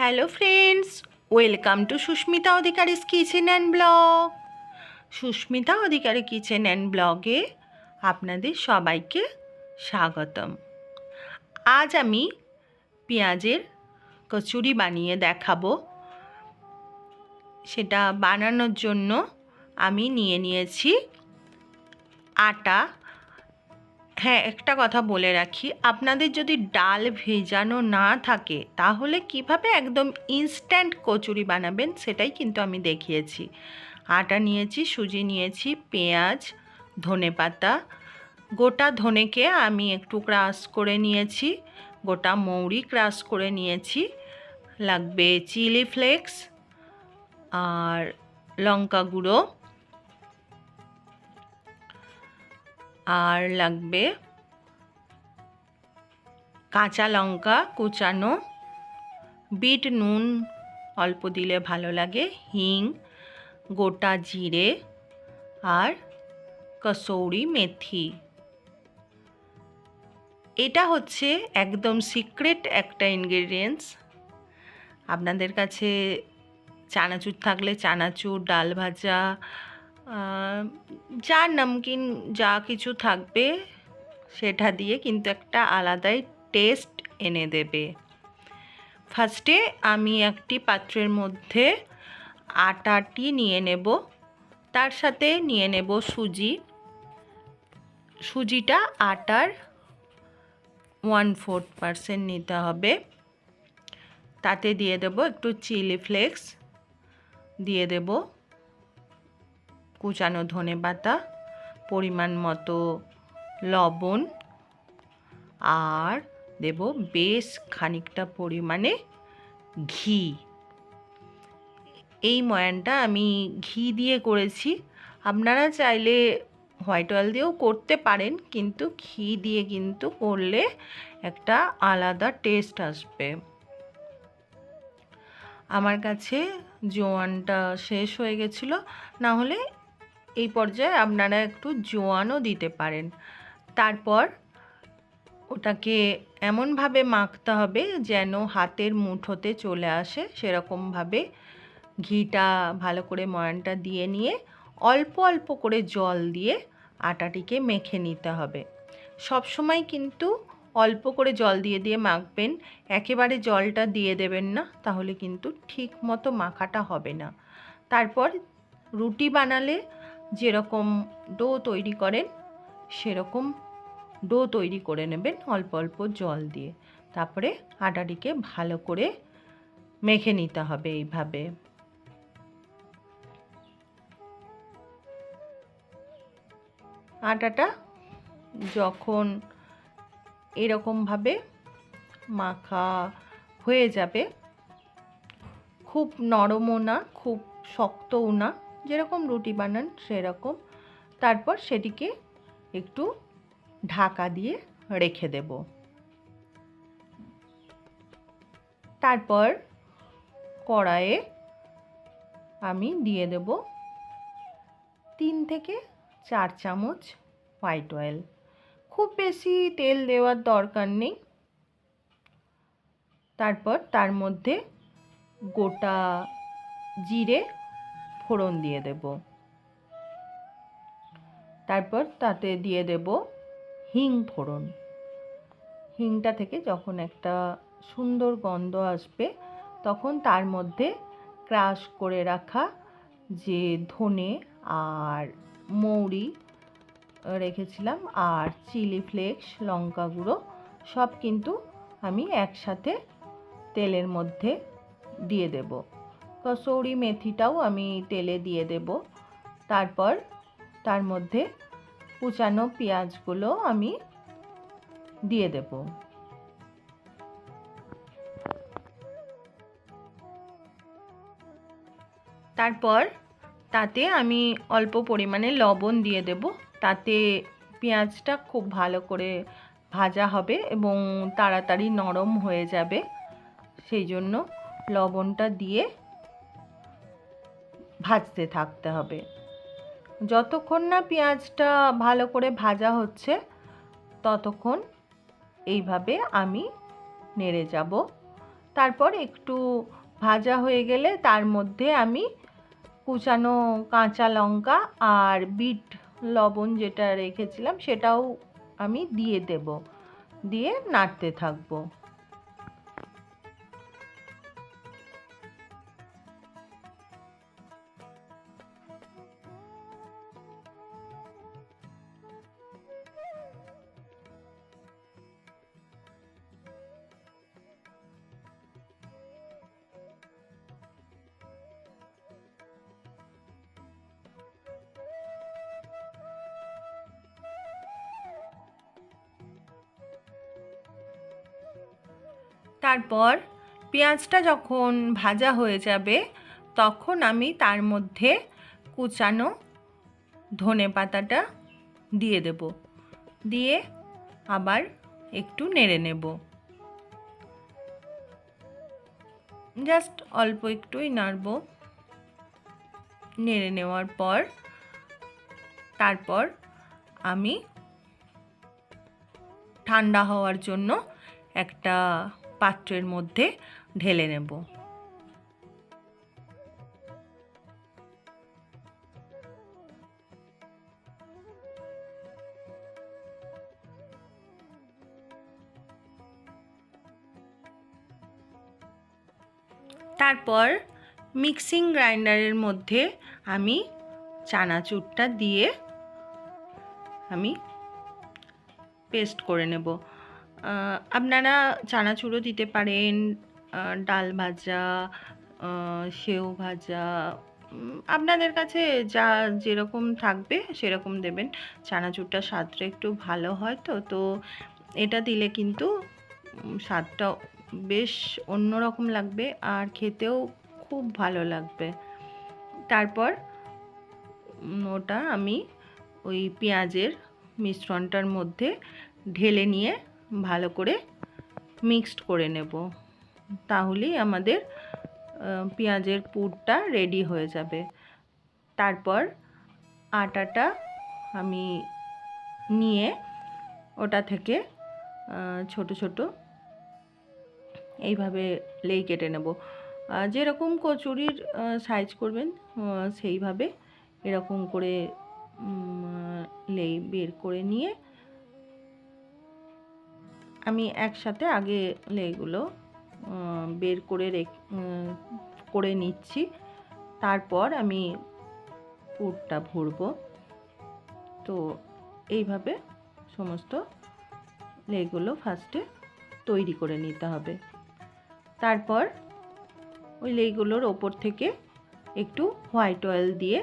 Hello friends welcome to Susmita Adhikari's kitchen and blog Susmita Adhikari kitchen and ব্লগে আপনাদের সবাইকে স্বাগতম। আজ আমি পেঁয়াজের কচুরি বানিয়ে দেখাবো। সেটা বানানোর জন্য আমি নিয়ে নিয়েছি আটা হ্যাঁ একটা কথা বলে রাখি। আপনাদের যদি ডাল ভেজানো না থাকে, তাহলে কীভাবে একদম ইনস্ট্যান্ট কচুরি বানাবেন সেটাই কিন্তু আমি দেখিয়েছি। আটা নিয়েছি, সুজি নিয়েছি, পেঁয়াজ ধনেপাতা গোটা ধনেকে আমি একটু ক্রাশ করে নিয়েছি, গোটা মৌরি ক্রাশ করে নিয়েছি, লাগবে চিলি ফ্লেক্স আর লঙ্কা গুঁড়ো। আর লাগবে কাঁচা লঙ্কা কুচানো, বিট, নুন অল্প দিলে ভালো লাগে, হিং, গোটা জিরে আর কসৌরি মেথি। এটা হচ্ছে একদম সিক্রেট একটা ইনগ্রেডিয়েন্টস আপনাদের কাছে চানাচুর থাকলে চানাচুর, ডাল ভাজা যা নামকিন যা কিছু থাকবে সেটা দিয়ে কিন্তু একটা আলাদাই টেস্ট এনে দেবে। ফার্স্টে আমি একটি পাত্রের মধ্যে আটাটি নিয়ে নেব। তার সাথে নিয়ে নেব সুজি। সুজিটা আটার ওয়ান ফোর্থ পার্সেন্ট নিতে হবে। তাতে দিয়ে দেব একটু চিলি ফ্লেক্স। দিয়ে দেব কুচানো ধনে পাতা, পরিমাণ মতো লবণ, আর দেব বেশ খানিকটা পরিমাণে ঘি। এই ময়ানটা আমি ঘি দিয়ে করেছি। আপনারা চাইলে হোয়াইট অয়েল দিয়েও করতে পারেন, কিন্তু ঘি দিয়ে কিন্তু করলে একটা আলাদা টেস্ট আসবে। আমার কাছে জোয়ানটা শেষ হয়ে গেছিল, না হলে এই পর্যায়ে আপনারা একটু জোয়ানও দিতে পারেন। তারপর ওটাকে এমনভাবে মাখতে হবে যেন হাতের মুঠোতে চলে আসে। সেরকমভাবে ঘিটা ভালো করে ময়ানটা দিয়ে নিয়ে অল্প অল্প করে জল দিয়ে আটাটিকে মেখে নিতে হবে। সব সময় কিন্তু অল্প করে জল দিয়ে দিয়ে মাখবেন, একেবারে জলটা দিয়ে দেবেন না, তাহলে কিন্তু ঠিক মতো মাখাটা হবে না। তারপর রুটি বানালে যেরকম ডো তৈরি করেন, সেরকম ডো তৈরি করে নেবেন অল্প অল্প জল দিয়ে। তারপরে আটাটিকে ভালো করে মেখে নিতে হবে এইভাবে। আটাটা যখন এরকমভাবে মাখা হয়ে যাবে, খুব নরমও না, খুব শক্তও না যেরকম রুটি বানান সেরকম। তারপর সেটিকে একটু ঢাকা দিয়ে রেখে দেব। তারপর কড়াইয়ে আমি দিয়ে দেব তিন থেকে চার চামচ হোয়াইট অয়েল। খুব বেশি তেল দেওয়ার দরকার নেই। তারপর তার মধ্যে গোটা জিরে ফোড়ন দিয়ে দেব। তারপর তাতে দিয়ে দেব হিং ফোড়ন। হিংটা থেকে যখন একটা সুন্দর গন্ধ আসবে, তখন তার মধ্যে ক্রাশ করে রাখা যে ধনে আর মৌরি রেখেছিলাম আর চিলি ফ্লেক্স, লঙ্কা গুঁড়ো, সব কিন্তু আমি একসাথে তেলের মধ্যে দিয়ে দেব। কসৌরি মেথিটাও আমি তেলে দিয়ে দেব। তারপর তার মধ্যে কুচানো পেঁয়াজগুলো আমি দিয়ে দেব। তারপর তাতে আমি অল্প পরিমাণে লবণ দিয়ে দেব। তাতে পেঁয়াজটা খুব ভালো করে ভাজা হবে এবং তাড়াতাড়ি নরম হয়ে যাবে। সেই জন্য লবণটা দিয়ে ভাজতে থাকতে হবে। যতক্ষণ না পেঁয়াজটা ভালো করে ভাজা হচ্ছে, ততক্ষণ এইভাবে আমি নেড়ে যাব। তারপর একটু ভাজা হয়ে গেলে তার মধ্যে আমি কুচানো কাঁচা লঙ্কা আর বিট লবণ যেটা রেখেছিলাম সেটাও আমি দিয়ে দেব। দিয়ে নাড়তে থাকব। তারপর পেঁয়াজটা যখন ভাজা হয়ে যাবে, তখন আমি তার মধ্যে কুচানো ধনে পাতাটা দিয়ে দেব। দিয়ে আবার একটু নেড়ে নেব। জাস্ট অল্প একটুই নাড়ব। নেড়ে নেওয়ার পর, তারপর আমি ঠান্ডা হওয়ার জন্য একটা পাত্রের মধ্যে ঢেলে নেব। তারপর মিক্সিং গ্রাইন্ডারের মধ্যে আমি চানাচুরটা দিয়ে আমি পেস্ট করে নেব। আপনারা চানাচুরও দিতে পারেন ডাল ভাজা সেও ভাজা আপনাদের কাছে যা যেরকম থাকবে সেরকম দেবেন। চানাচুরটা স্বাদটা একটু ভালো হয় তো তো এটা দিলে কিন্তু স্বাদটা বেশ অন্যরকম লাগবে আর খেতেও খুব ভালো লাগবে। তারপর ওটা আমি ওই পেঁয়াজের মিশ্রণটার মধ্যে ঢেলে নিয়ে ভালো করে মিক্সড করে নেব। তাহলেই আমাদের পেঁয়াজের পুরটা রেডি হয়ে যাবে। তারপর আটাটা আমি নিয়ে ওটা থেকে ছোট ছোট এইভাবে লেই কেটে নেব। যেরকম কচুরির সাইজ করবেন সেইভাবে এরকম করে লেই বের করে নিয়ে আমি একসাথে আগে লেগুলো বের করে করে নিচ্ছি। তারপর আমি পুরটা ভরবো। তো এইভাবে সমস্ত লেগুলো ফার্স্টে তৈরি করে নিতে হবে। তারপর ওই লেগুলোর ওপর থেকে একটু হোয়াইট অয়েল দিয়ে,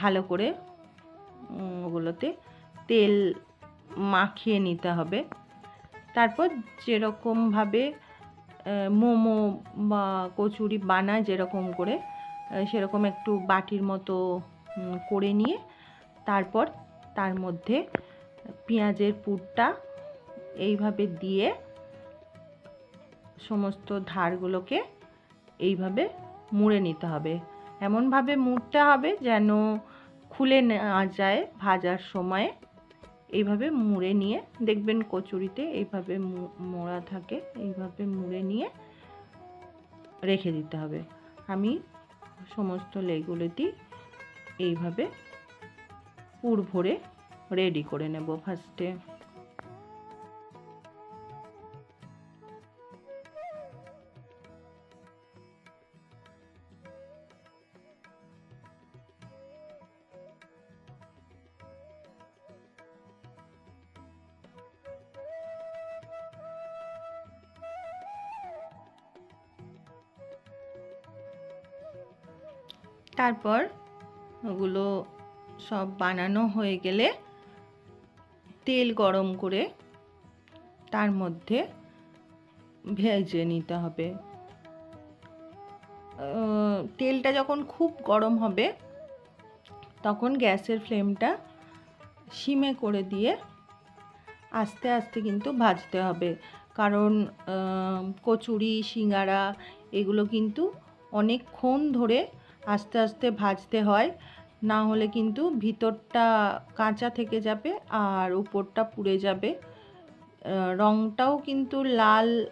ভালো করে ওগুলোতে তেল মাখিয়ে নিতে হবে। তারপর যেরকমভাবে মোমো বা কচুরি বানায় যেরকম করে সেরকম একটু বাটির মতো করে নিয়ে তারপর তার মধ্যে পেঁয়াজের পুরটা এইভাবে দিয়ে সমস্ত ধারগুলোকে এইভাবে মুড়ে নিতে হবে। এমনভাবে মুড়তে হবে যেন খুলে না যায় ভাজার সময়। এইভাবে মুড়ে নিয়ে, দেখবেন কচুরিতে এইভাবে মোড়া থাকে, এইভাবে মুড়ে নিয়ে রেখে দিতে হবে। আমি সমস্ত লেগুলোতেই এইভাবে পুর ভরে রেডি করে নেব ফার্স্টে তারপর ওগুলো সব বানানো হয়ে গেলে তেল গরম করে তার মধ্যে ভেজে নিতে হবে। তেলটা যখন খুব গরম হবে, তখন গ্যাসের ফ্লেমটা সিমে করে দিয়ে আস্তে আস্তে কিন্তু ভাজতে হবে। কারণ কচুরি, সিঙ্গারা এগুলো কিন্তু অনেকক্ষণ ধরে আস্তে আস্তে ভাজতে হয়। না হলে কিন্তু ভিতরটা কাঁচা থেকে যাবে আর উপরটা পুড়ে যাবে। রঙটাও কিন্তু লাল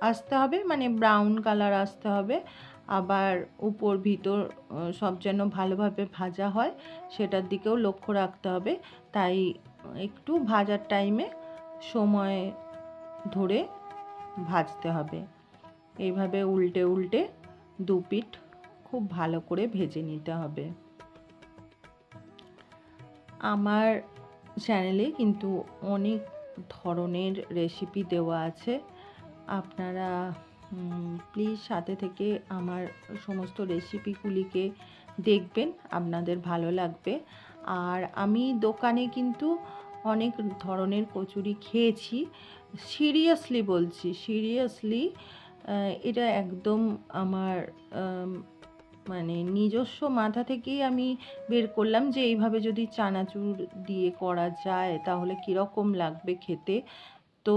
আসতে হবে মানে ব্রাউন কালার আসতে হবে। আবার উপর, ভিতর সব যেন ভালোভাবে ভাজা হয়, সেটার দিকেও লক্ষ্য রাখতে হবে। তাই একটু ভাজার টাইমে সময় ধরে ভাজতে হবে। এইভাবে উল্টে উল্টে দু পিঠ খুব ভালো করে ভেজে নিতে হবে। আমার চ্যানেলে কিন্তু অনেক ধরনের রেসিপি দেওয়া আছে। আপনারা প্লিজ সাথে থেকে আমার সমস্ত রেসিপিগুলিকে দেখবেন আপনাদের ভালো লাগবে। আর আমি দোকানে কিন্তু অনেক ধরনের কচুরি খেয়েছি। সিরিয়াসলি বলছি সিরিয়াসলি এটা একদম আমার আম, মানে নিজস্ব মাথা থেকেই আমি বের করলাম যে এইভাবে যদি চানাচুর দিয়ে করা যায় তাহলে কীরকম লাগবে খেতে। তো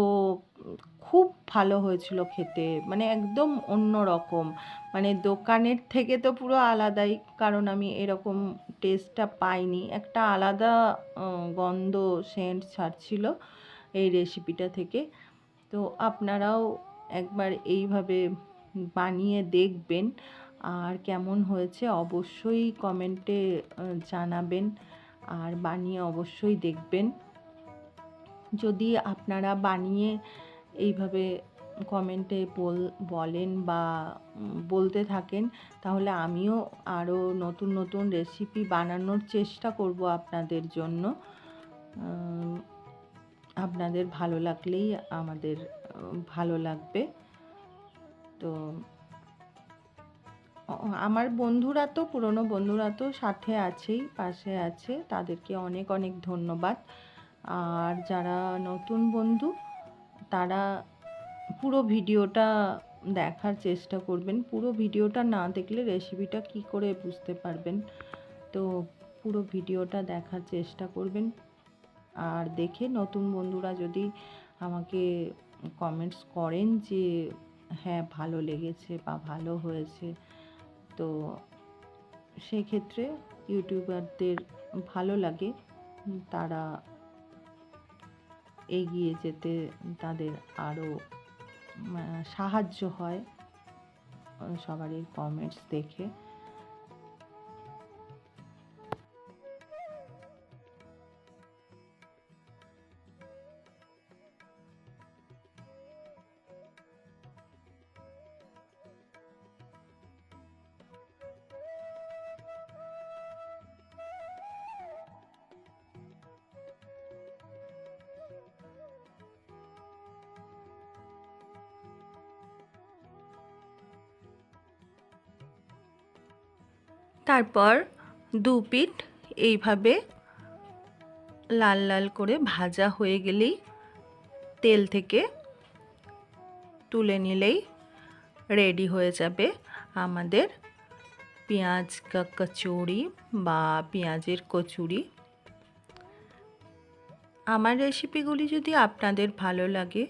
খুব ভালো হয়েছিল খেতে মানে একদম অন্য রকম। মানে দোকানের থেকে তো পুরো আলাদাই, কারণ আমি এরকম টেস্টটা পাইনি। একটা আলাদা গন্ধ সেন্ট ছাড়ছিল এই রেসিপিটা থেকে। তো আপনারাও একবার এইভাবে বানিয়ে দেখবেন। আর কেমন হয়েছে অবশ্যই কমেন্টে জানাবেন আর বানিয়ে অবশ্যই দেখবেন। যদি আপনারা বানিয়ে এইভাবে কমেন্টে বল, বলেন বা বলতে থাকেন, তাহলে আমিও আরও নতুন নতুন রেসিপি বানানোর চেষ্টা করব আপনাদের জন্য। আপনাদের ভালো লাগলেই আমাদের ভালো লাগবে। তো আমার বন্ধুরা তো, পুরনো বন্ধুরা তো সাথে আছেই, পাশে আছে। তাদেরকে অনেক অনেক ধন্যবাদ। আর যারা নতুন বন্ধু, তারা পুরো ভিডিওটা দেখার চেষ্টা করবেন। পুরো ভিডিওটা না দেখলে রেসিপিটা কি করে বুঝতে পারবেন? তো পুরো ভিডিওটা দেখার চেষ্টা করবেন। আর দেখে নতুন বন্ধুরা যদি আমাকে কমেন্টস করেন যে হ্যাঁ ভালো লেগেছে বা ভালো হয়েছে। তো সেক্ষেত্রে ইউটিউবারদের ভালো লাগে, তারা এগিয়ে যেতে, তাদের আরও সাহায্য হয়, সবারই কমেন্টস দেখে। তারপর দু পিঠ এইভাবে লাল লাল করে ভাজা হয়ে গেলেই তেল থেকে তুলে নিলেই রেডি হয়ে যাবে আমাদের পেঁয়াজ কচুরি বা পেঁয়াজের কচুরি। আমার রেসিপিগুলি যদি আপনাদের ভালো লাগে,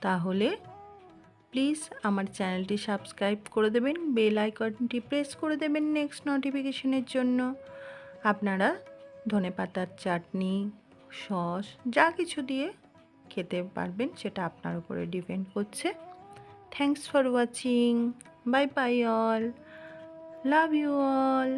তাহলে প্লিজ আমার চ্যানেলটি সাবস্ক্রাইব করে দেবেন, বেল আইকনটি প্রেস করে দেবেন নেক্সট নোটিফিকেশনের জন্য। আপনারা ধনেপাতার চাটনি, সস, যা কিছু দিয়ে খেতে পারবেন সেটা আপনার উপরে ডিপেন্ড করছে। Thanks for watching bye bye all love you all